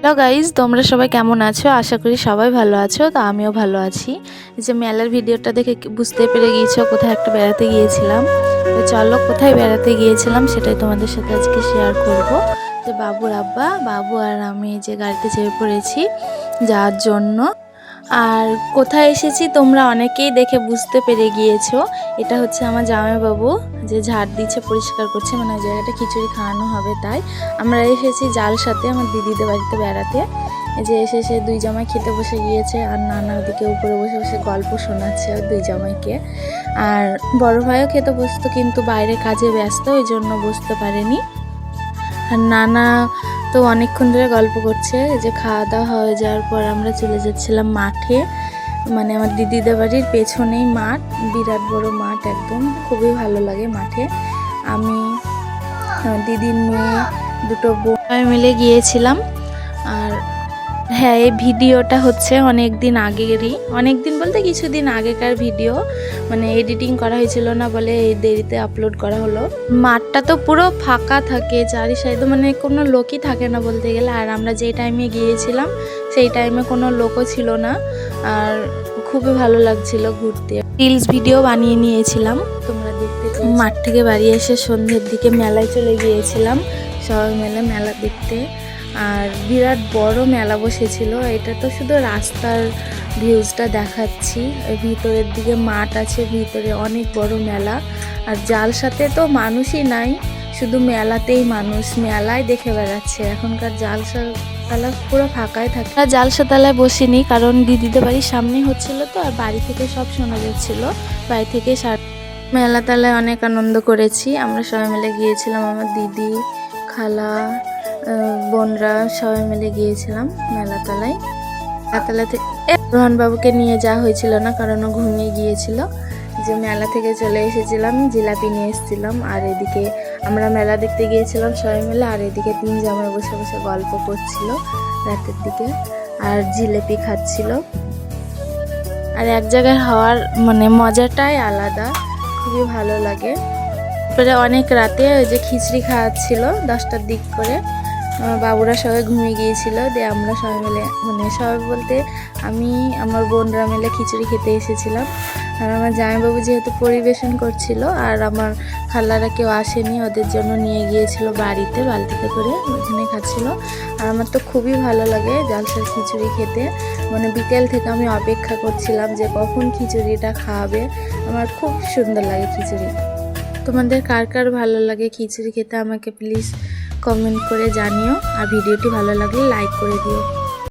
Hello guys তোমরা সবাই কেমন আছো? আশা করি সবাই ভালো আছো, তো আমিও ভালো আছি। যে মেলার ভিডিওটা দেখে বুঝতে পেরে গিয়েছো কোথায় একটা বেড়াতে গিয়েছিলাম। তো চলো কোথায় বেড়াতে গিয়েছিলাম সেটাই তোমাদের সাথে আজকে শেয়ার করব। যে বাবুর আব্বা, বাবু আর আমি যে গাড়িতে চেপে পড়েছি যাওয়ার জন্য। আর কোথায় এসেছি তোমরা অনেকেই দেখে বুঝতে পেরে গিয়েছো। এটা হচ্ছে আমার জামাইবাবু যে ঝাড় দিচ্ছে, পরিষ্কার করছে। মানে ওই জায়গাটা খিচুড়ি খাওয়ানো হবে তাই। আমরা এসেছি জাল সাথে আমার দিদিদের বাড়িতে বেড়াতে। যে এসে সে দুই জামাই খেতে বসে গিয়েছে, আর নানা ওদিকে উপরে বসে বসে গল্প শোনাচ্ছে দুই জামাইকে। আর বড় ভাইও খেতে বসতো, কিন্তু বাইরে কাজে ব্যস্ত, ওই জন্য বসতে পারেনি। আর নানা তো অনেকক্ষণ ধরে গল্প করছে যে খাওয়া দাওয়া হয়ে যাওয়ার পর আমরা চলে যাচ্ছিলাম মাঠে। মানে আমার দিদিদের বাড়ির পেছনেই মাঠ, বিরাট বড় মাঠ একদম। খুবই ভালো লাগে মাঠে। আমি দিদির মেয়ে, দুটো বোন মিলে গিয়েছিলাম। আর হ্যাঁ এই ভিডিওটা হচ্ছে অনেক দিন আগেরই। অনেক দিন বলতে কিছুদিন আগেকার ভিডিও। মানে এডিটিং করা হয়েছিল না বলে এই দেরিতে আপলোড করা হলো। মাঠটা তো পুরো ফাঁকা থাকে চারি সাইডে মানে কোনো লোকই থাকে না বলতে গেলে। আর আমরা যে টাইমে গিয়েছিলাম, সেই টাইমে কোনো লোকও ছিল না। আর খুবই ভালো লাগছিল ঘুরতে। রিলস ভিডিও বানিয়ে নিয়েছিলাম। তোমরা দেখতে। মাঠ থেকে বাড়ি এসে সন্ধ্যের দিকে মেলায় চলে গিয়েছিলাম। সবাই মিলে মেলা দেখতে। আর বিরাট বড় মেলা বসেছিল। এটা তো শুধু রাস্তার ভিউজটা দেখাচ্ছি। ভিতরের দিকে মাঠ আছে, ভিতরে অনেক বড় মেলা। আর জাল সাথে তো মানুষই নাই, শুধু মেলাতেই মানুষ। মেলায় দেখে বেড়াচ্ছে। এখনকার জাল তালা পুরো ফাঁকাই থাকে। আর জালসা তালায় বসিনি, কারণ দিদিদের বাড়ির সামনে হচ্ছিল তো, আর বাড়ি থেকে সব শোনা যাচ্ছিল। বাড়ি থেকে মেলা তালায় অনেক আনন্দ করেছি। আমরা সবাই মিলে গিয়েছিলাম, আমার দিদি, খালা বোনরা সবাই মিলে গিয়েছিলাম মেলা তলায় মেলাতলা থেকে রোহন বাবুকে নিয়ে যাওয়া হয়েছিল না, কারণ ও ঘুমিয়ে গিয়েছিল। যে মেলা থেকে চলে এসেছিলাম, জিলাপি নিয়ে এসেছিলাম, আর এদিকে আমরা মেলা দেখতে গিয়েছিলাম সবাই মিলে, আর এদিকে তিন জামাই বসে বসে গল্প করছিল রাতের দিকে, আর জিলেপি খাচ্ছিল। আর এক জায়গায় হওয়ার মানে মজাটাই আলাদা, খুবই ভালো লাগে। তারপরে অনেক রাতে ওই যে খিচড়ি খাওয়াচ্ছিল দশটার দিক করে। আমার বাবুরা সবাই ঘুমিয়ে গিয়েছিল, দিয়ে আমরা সবাই মিলে মানে সবাই বলতে আমি, আমার বোনরা মিলে খিচুড়ি খেতে এসেছিলাম। আর আমার জামাইবাবু যেহেতু পরিবেশন করছিল, আর আমার খাল্লারা কেউ আসেনি, ওদের জন্য নিয়ে গিয়েছিল বাড়িতে, বালতিতে করে ওখানে খাচ্ছিল। আর আমার তো খুবই ভালো লাগে জালসার খিচুড়ি খেতে। মানে বিকেল থেকে আমি অপেক্ষা করছিলাম যে কখন খিচুড়িটা খাওয়াবে। আমার খুব সুন্দর লাগে খিচুড়ি। তোমাদের কার কার ভালো লাগে খিচুড়ি খেতে আমাকে প্লিজ কমেন্ট করে জানিও। আর ভিডিওটি ভালো লাগলে লাইক করে দিও।